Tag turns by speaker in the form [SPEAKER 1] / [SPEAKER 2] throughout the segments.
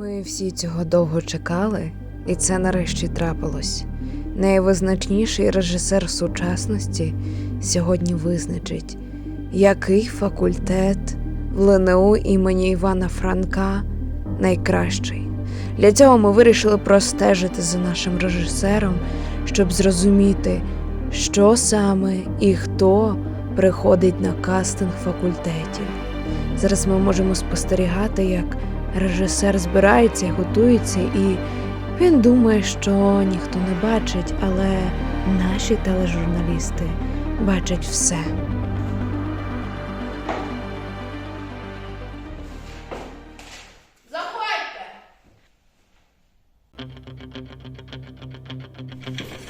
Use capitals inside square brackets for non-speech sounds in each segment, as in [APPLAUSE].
[SPEAKER 1] Ми всі цього довго чекали, і це нарешті трапилось. Найвизначніший режисер сучасності сьогодні визначить, який факультет в ЛНУ імені Івана Франка найкращий. Для цього ми вирішили простежити за нашим режисером, щоб зрозуміти, що саме і хто приходить на кастинг факультетів. Зараз ми можемо спостерігати, як режисер збирається готується, і він думає, що ніхто не бачить, але наші тележурналісти бачать все.
[SPEAKER 2] Заходьте!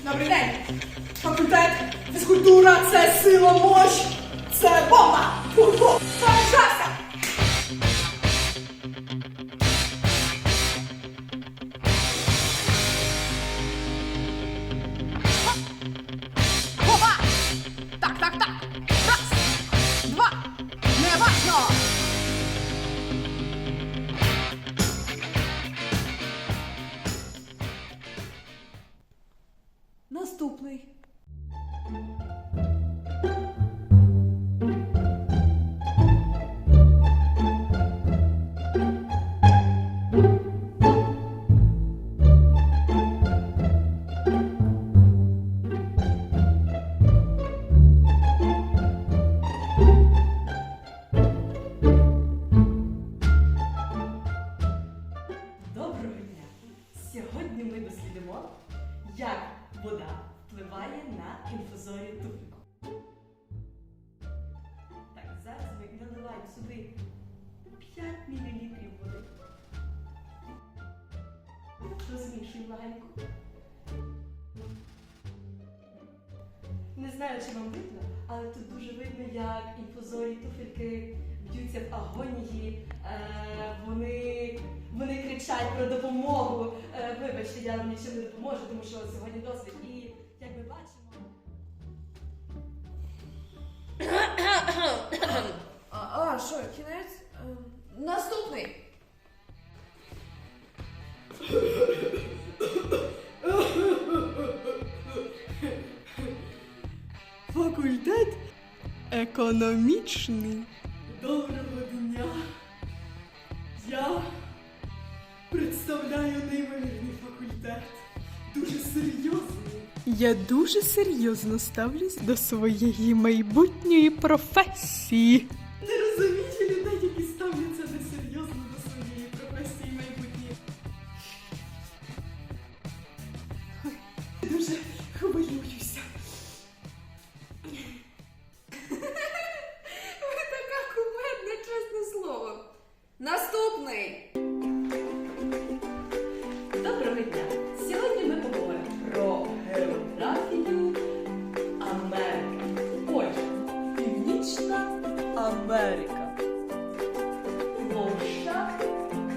[SPEAKER 2] Добрий день! Факультет, фізкультура це сила мощ! Це бомба! Фу-фу! Заряджайся! Опа! Наступний. Сьогодні ми дослідимо, як вода впливає на інфузорію туфлику. Так, зараз ми наливаємо сюди 5 мл води. Розмішуємо легенько. Не знаю, чи вам видно, але тут дуже видно, як інфузорі туфельки б'ються в агонії. Е, кричать про допомогу. Е, вибачте, я вам нічим не допоможу, тому що сьогодні досвід. І як ми бачимо.
[SPEAKER 3] А, а що, кінець? Ем, Наступний.
[SPEAKER 2] Факультет економічний. Доброго дня. Я представляю неймовірний факультет. Дуже серйозний.
[SPEAKER 4] Я дуже серйозно ставлюсь до своєї майбутньої професії.
[SPEAKER 2] Америка. Площа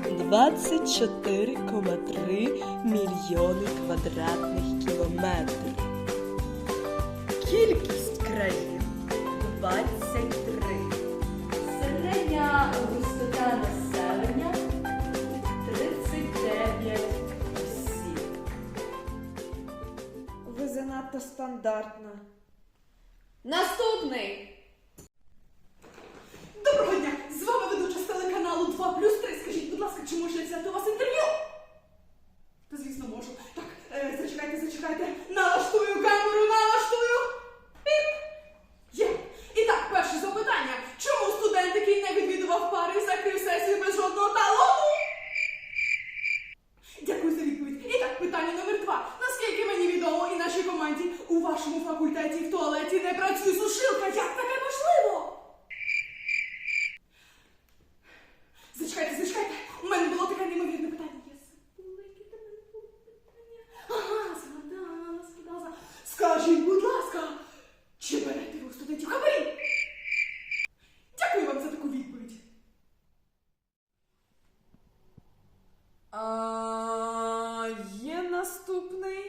[SPEAKER 2] 24,3 мільйони квадратних кілометрів. Кількість країн 23. Середня густота населення 39 осіб.
[SPEAKER 3] Ви занадто стандартна. Наступний.
[SPEAKER 2] 2 плюс 3. Скажіть, будь ласка, чи можу я взяти у вас інтерв'ю? Та звісно можу. Так, е, зачекайте, зачекайте. Налаштую камеру, налаштую. Піп. Є. І так, перше запитання. Чому студент, який не відвідував пари, закрив сесію без жодного талону? Дякую за відповідь. І так, питання номер два. Наскільки мені відомо і нашій команді, у вашому факультеті в туалеті не працює сушилка. Як таке nastupnej.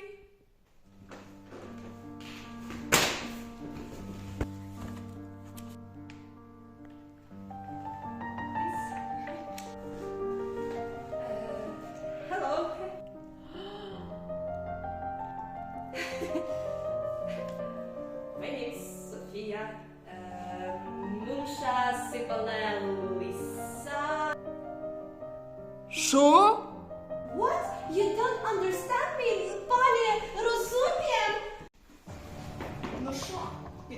[SPEAKER 2] [GASPS] Sofia, eh, uh, Muncha, Cipanello e
[SPEAKER 4] Sá. Show?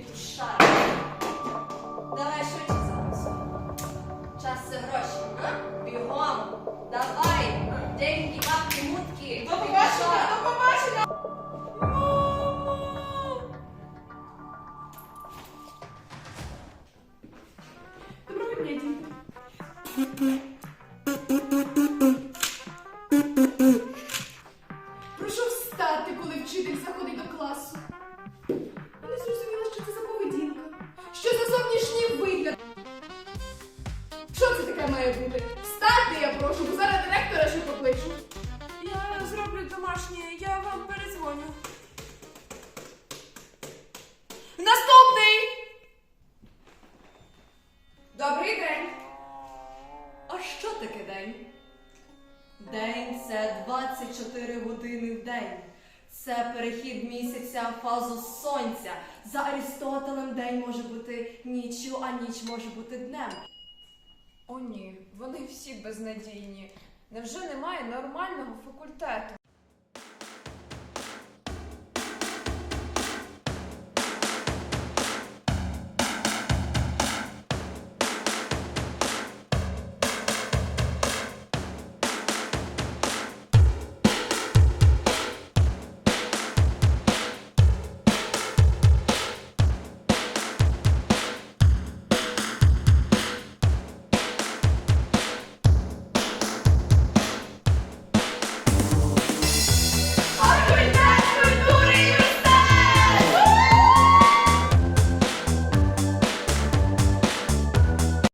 [SPEAKER 4] Петушара?
[SPEAKER 2] Давай швидше записуй. Час це гроші, а? Бігом. Давай. Деньги, бабки, мутки.
[SPEAKER 4] До побачення, до побачення! Доброго дня, діти.
[SPEAKER 2] Вам.
[SPEAKER 4] Наступний! Добрий день.
[SPEAKER 2] А що таке день? День це 24 години в день. Це перехід місяця в фазу сонця. За Арістотелем день може бути ніччю, а ніч може бути днем.
[SPEAKER 3] О ні, вони всі безнадійні. Невже немає нормального факультету?